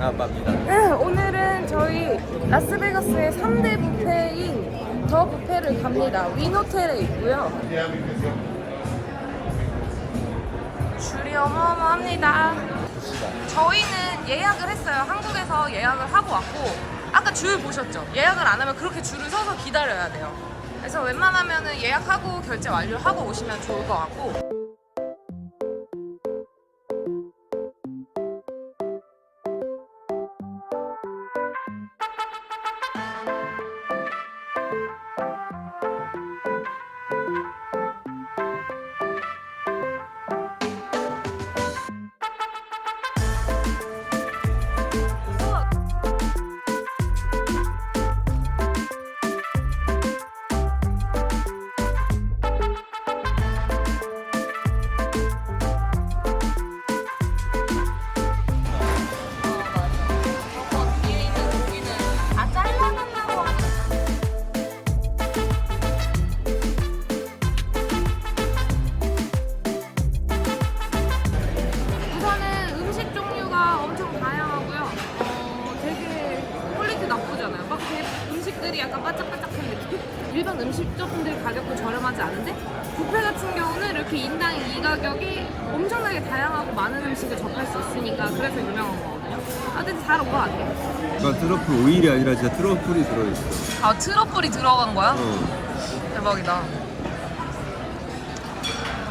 아빠입니다. 네, 오늘은 저희 라스베가스의 3대 뷔페인 더 뷔페를 갑니다. 윈호텔에 있고요. 줄이 어마어마합니다. 저희는 예약을 했어요. 한국에서 예약을 하고 왔고 아까 줄 보셨죠? 예약을 안 하면 그렇게 줄을 서서 기다려야 돼요. 그래서 웬만하면 예약하고 결제 완료하고 오시면 좋을 것 같고 트러플이 들어있어. 아 트러플이 들어간 거야? 어. 대박이다.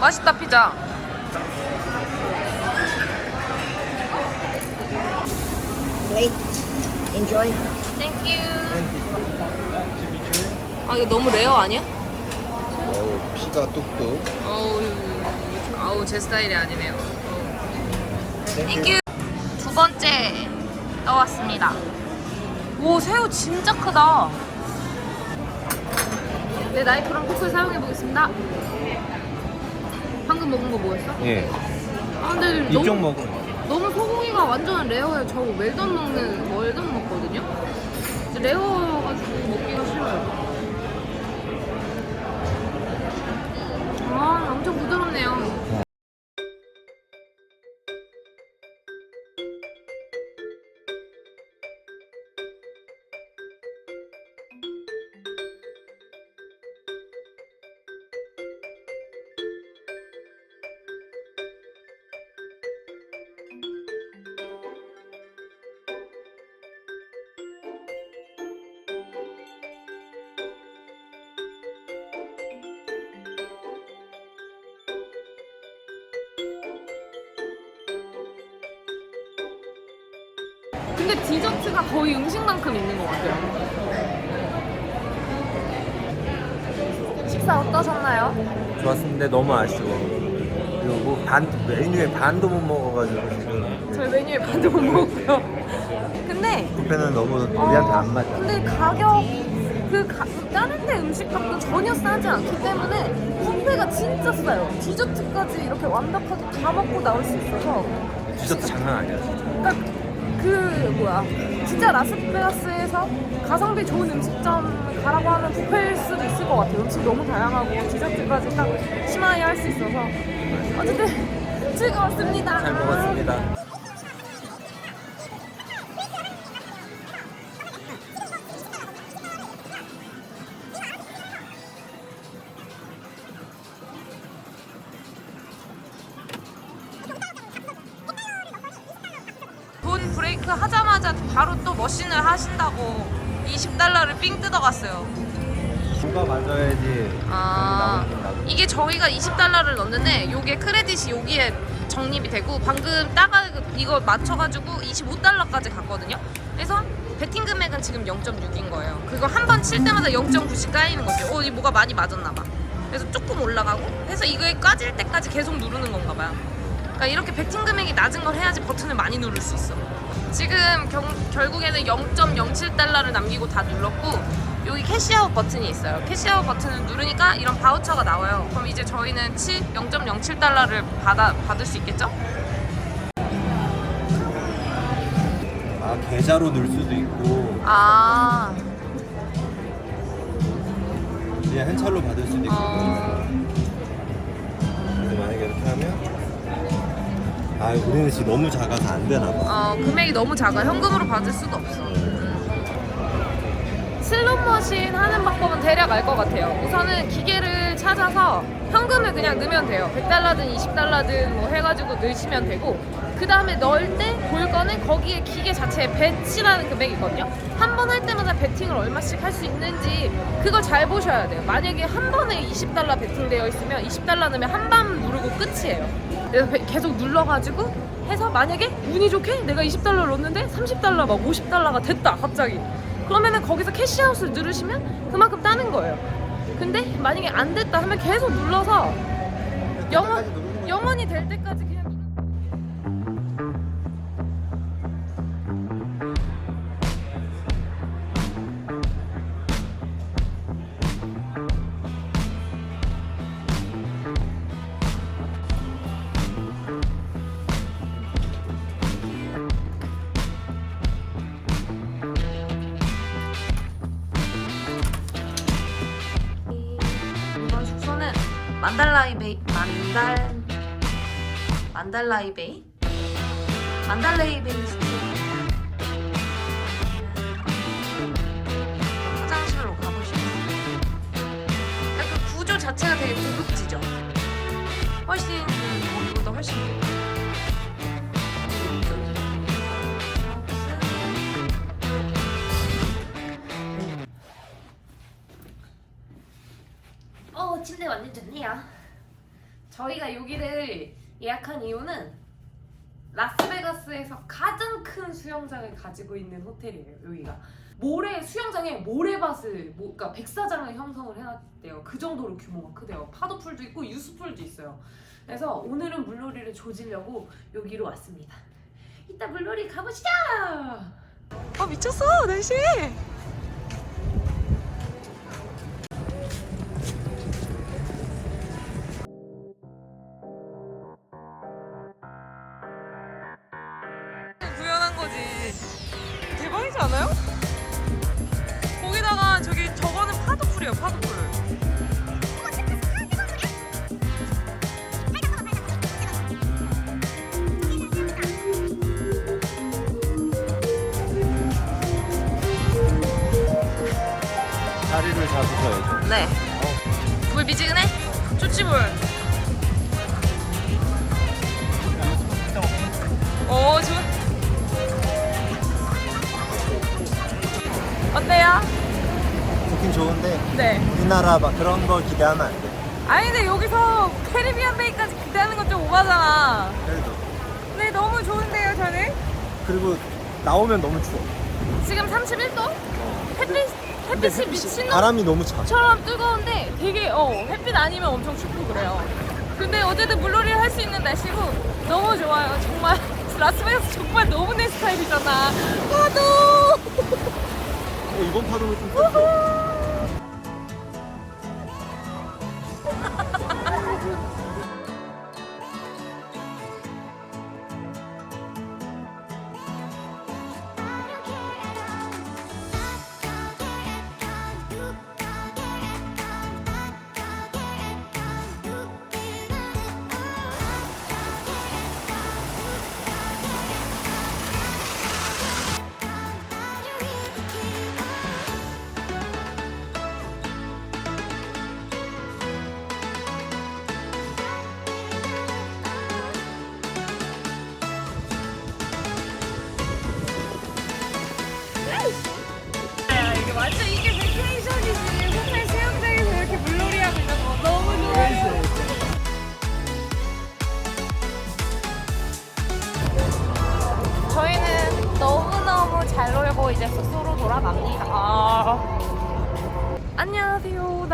맛있다 피자. Wait. Enjoy. 땡큐. 아 이거 너무 레어 아니야? 어우, 피가 뚝뚝. 어우, 아우 제 스타일이 아니네요. 땡큐. 두 번째 떠왔습니다. 오 새우 진짜 크다. 내 나이프랑 포크 사용해 보겠습니다. 방금 먹은 거 뭐였어? 예. 아 근데 이쪽 너무 먹으면. 너무 소고기가 완전 레어예요. 저 웰던 먹는 웰던 먹거든요. 근데 레어가지고 먹기가 싫어요. 아 엄청 부드럽네요. 근데 디저트가 거의 음식만큼 있는 것 같아요. 식사 어떠셨나요? 좋았는데 너무 아쉬워. 그리고 뭐 반, 메뉴에 반도 못 먹어가지고 지금. 저희 메뉴에 반도 못 먹고요. 근데 뷔페는 너무 우리한테 어, 안 맞아. 근데 가격 그 가, 다른 데 음식값도 전혀 싸지 않기 때문에 뷔페가 진짜 싸요. 디저트까지 이렇게 완벽하게 다 먹고 나올 수 있어서 디저트 장난 아니야, 진짜. 그러니까 그 뭐야 진짜 라스베가스에서 가성비 좋은 음식점 가라고 하면 뷔페일 수도 있을 것 같아요. 음식 너무 다양하고 디저트까지 딱 심하게 할 수 있어서 어쨌든 즐거웠습니다. 잘 먹었습니다. 하자마자 바로 또 머신을 하신다고 20달러를 삥 뜯어갔어요. 추가 맞아야지. 아. 이게 저희가 20달러를 넣었는데 요게 크레딧이 여기에 적립이 되고 방금 따가 이거 맞춰가지고 25달러까지 갔거든요. 그래서 베팅 금액은 지금 0.6인 거예요. 그거 한 번 칠 때마다 0.9씩 까이는 거죠. 어, 이 뭐가 많이 맞았나 봐. 그래서 조금 올라가고 해서 이거에 까질 때까지 계속 누르는 건가 봐요. 그러니까 이렇게 베팅 금액이 낮은 걸 해야지 버튼을 많이 누를 수 있어. 지금 경- 결국에는 0.07달러를 남기고 다 눌렀고 여기 캐시아웃 버튼이 있어요. 캐시아웃 버튼을 누르니까 이런 바우처가 나와요. 그럼 이제 저희는 7, 0.07달러를 받아 받을 수 있겠죠? 아, 계좌로 넣을 수도 있고, 아, 그냥 현찰로 받을 수도 있고. 어, 그래서 만약에 이렇게 하면 아 우리는 지금 너무 작아서 안 되나 봐. 어, 금액이 너무 작아. 현금으로 받을 수도 없어. 슬롯머신 하는 방법은 대략 알 것 같아요. 우선은 기계를 찾아서 현금을 그냥 넣으면 돼요. 100달러든 20달러든 뭐 해가지고 넣으시면 되고 그 다음에 넣을 때 볼 거는 거기에 기계 자체에 배치라는 금액이 있거든요. 한 번 할 때마다 베팅을 얼마씩 할 수 있는지 그걸 잘 보셔야 돼요. 만약에 한 번에 20달러 베팅되어 있으면 20달러 넣으면 한번 누르고 끝이에요. 배- 계속 눌러가지고 해서 만약에 운이 좋게 내가 20달러 넣었는데 30달러 막 50달러가 됐다 갑자기. 그러면은 거기서 캐시아웃을 누르시면 그만큼 따는 거예요. 근데 만약에 안 됐다 하면 계속 눌러서 영원, 영원히 될 때까지 만달라이 베이 만달레이 베이 숙소입니다. 화장실로 가보시면 약간 구조 자체가 되게 고급지죠. 훨씬 그 거기보다 훨씬 고급. 어 침대 완전 좋네요. 저희가 여기를 예약한 이유는 라스베가스에서 가장 큰 수영장을 가지고 있는 호텔이에요. 여기가 모래 수영장에 모래밭을 뭐, 그러니까 백사장을 형성을 해놨대요. 그 정도로 규모가 크대요. 파도풀도 있고 유수풀도 있어요. 그래서 오늘은 물놀이를 조지려고 여기로 왔습니다. 이따 물놀이 가보시죠. 아 미쳤어 날씨. 잡으셔야죠. 네. 물 미지근해? 좋지 물. 오 좋. 어때요? 좋긴 좋은데 네. 우리나라 막 그런 걸 기대하면 안 돼. 아니 근데 여기서 캐리비안 베이까지 기대하는 건 좀 오바잖아. 그래도 네 너무 좋은데요 저는. 그리고 나오면 너무 추워. 지금 31도? 어. 햇빛 근데 햇빛이 미친놈. 바람이 너무 차. 처럼 뜨거운데 되게 어 햇빛 아니면 엄청 춥고 그래요. 근데 어쨌든 물놀이를 할 수 있는 날씨고 너무 좋아요. 정말 라스베가스 정말 너무 내 스타일이잖아. 파도. 어, 이번 파도는 좀.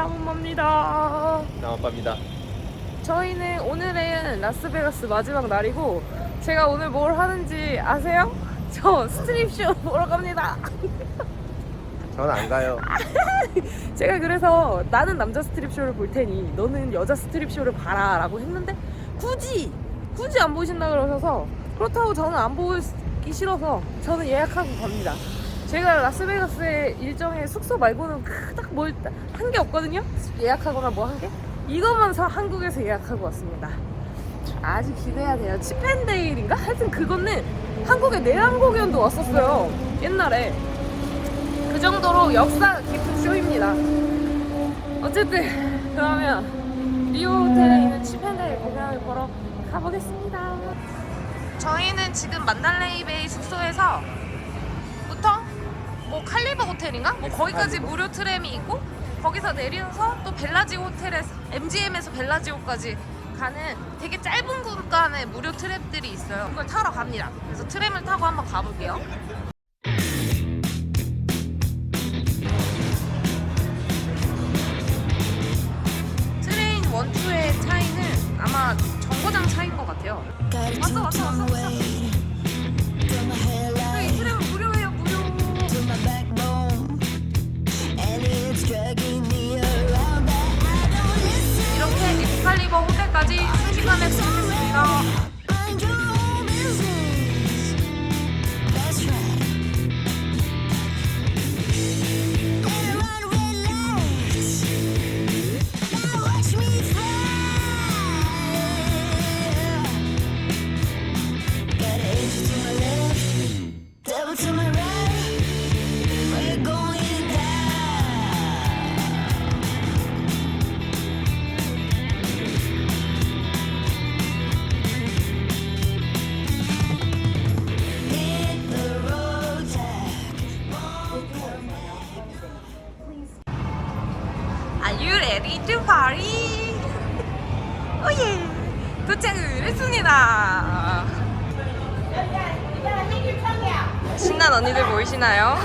나무맘입니다. 나와빠입니다. 저희는 오늘은 라스베가스 마지막 날이고 제가 오늘 뭘 하는지 아세요? 저 스트립쇼 보러 갑니다. 저는 안 가요. 제가 그래서 나는 남자 스트립쇼를 볼 테니 너는 여자 스트립쇼를 봐라 라고 했는데 굳이 굳이 안 보신다 그러셔서 그렇다고 저는 안 보기 싫어서 저는 예약하고 갑니다 제가 라스베가스의 일정에 숙소 말고는 그닥 뭘 한 게 없거든요 예약하거나 뭐 한 게 이것만 사 한국에서 예약하고 왔습니다 아직 기대해야 돼요. 치펜데일인가? 하여튼 그거는 한국에 내한 공연도 왔었어요. 옛날에. 그 정도로 역사 깊은 쇼입니다. 어쨌든 그러면 리오 호텔에 있는 치펜데일 공연을 보러 가보겠습니다. 저희는 지금 만달레이 베이 숙소에서 뭐 호텔인가? 뭐 거기까지 무료 트램이 있고 거기서 내려서 또 벨라지 호텔에서 MGM에서 벨라지오까지 가는 되게 짧은 구간의 무료 트램들이 있어요. 그걸 타러 갑니다. 그래서 트램을 타고 한번 가볼게요. Sorry. 보이시나요?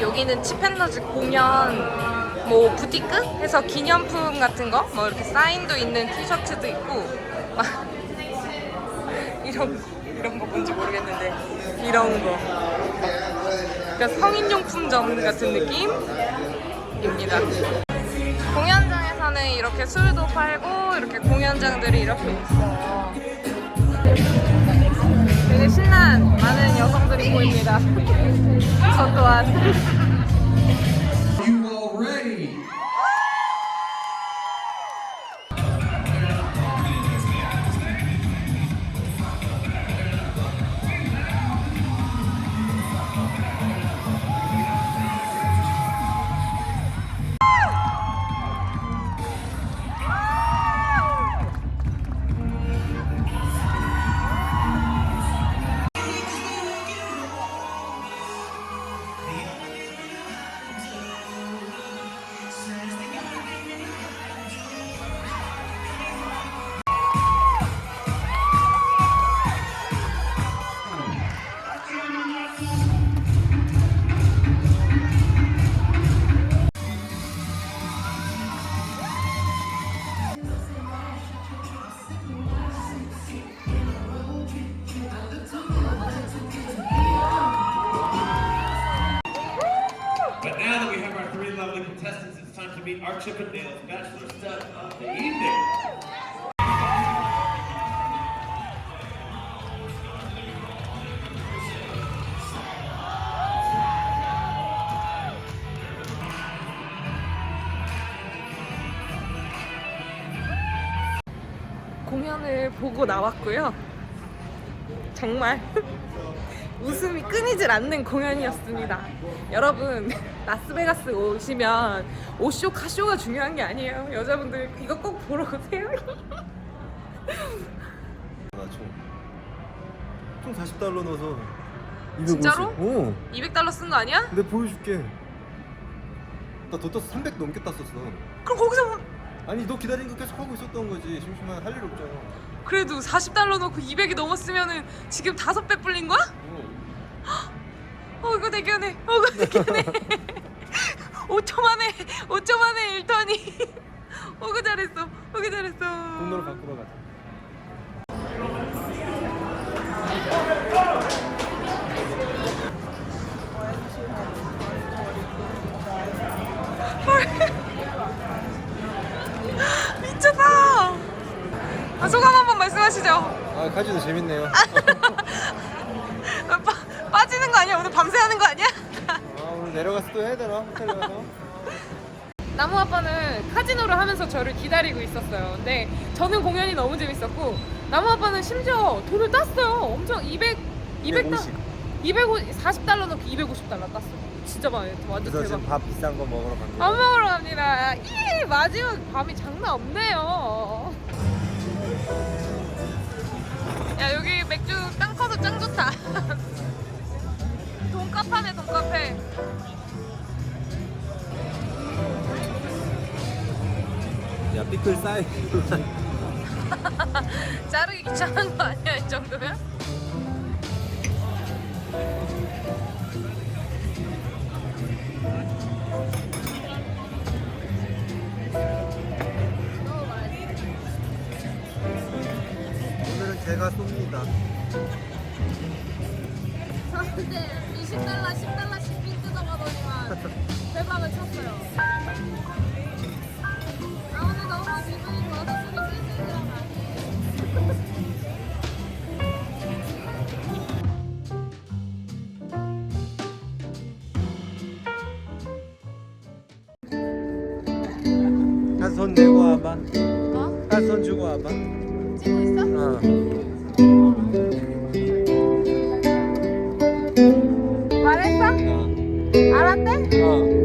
여기는 치펜너즈 공연 뭐 부티크 해서 기념품 같은 거 뭐 이렇게 사인도 있는 티셔츠도 있고 막 이런 이런 거 뭔지 모르겠는데 이런 거 그러니까 성인용품점 같은 느낌입니다. 공연장에서는 이렇게 술도 팔고 이렇게 공연장들이 이렇게 있어요. 되게 신난 많은 여성들이 보입니다. 저 또한. Meet our Chippendales Bachelor Stud of the Evening. 공연을 보고 나왔고요. 정말 웃음이 끊이질 않는 공연이었습니다. 여러분 라스베가스 오시면 오쇼 카쇼가 중요한 게 아니에요. 여자분들 이거 꼭 보러 오세요. 나총 총 40달러 넣어서 250. 진짜로? 어. 200달러 쓴 거 아니야? 근데 보여줄게. 나 도토스 300 넘게 땄었어. 그럼 거기서 뭐 아니 너 기다리는 거 계속 하고 있었던 거지. 심심한 할 일 없잖아. 그래도 40달러 넣고 200이 넘었으면은 지금 다섯 배 불린 거야? 어. 어 이거 대견해. 어 이거 대견해. 5초 만에 5초 만에 1턴이. 어그 잘했어. 어그 잘했어. 돈으로 바꾸러 가자. 미쳤다. 아, 소감 한번 말씀하시죠. 아 카지노 재밌네요. 아, 빠, 빠지는 거 아니야? 오늘 밤새 하는 거 아니야? 아 오늘 내려가서 또 해야 되나 호텔 가서? 나무 아빠는 카지노를 하면서 저를 기다리고 있었어요. 근데 저는 공연이 너무 재밌었고 나무 아빠는 심지어 돈을 땄어요. 엄청 200 200 달, 250 40 달러 넣고 250 달러 땄어. 진짜 많이 완전 그래서 대박. 지금 밥 비싼 거 먹으러 갑니다. 밥 먹으러 갑니다. 이 마지막 밤이 장난 없네요. 야 여기 맥주 땅 커서 짱 좋다. 돈카페네 돈카페. 야 피클 사이. 자르기 귀찮은 거 아니야 이 정도면? 오늘은 제가 쏩니다. 한 손 내고 와봐. 어? 한 손 주고 와봐. 찍고 있어? 어. 말했어? 알았대? 어.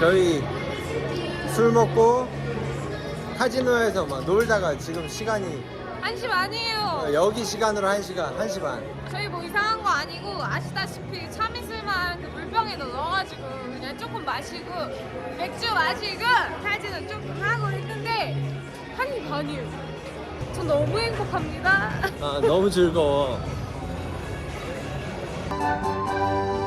저희 술 먹고 카지노에서 막 놀다가 지금 시간이 한시 반이에요. 여기 시간으로 한 시간, 한시 반. 저희 뭐 이상한 거 아니고 아시다시피 참이슬만 그 물병에 넣어가지고 그냥 조금 마시고 맥주 마시고 카지노 조금 하고 있는데 한시 반이에요. 전 너무 행복합니다. 아, 너무 즐거워. 아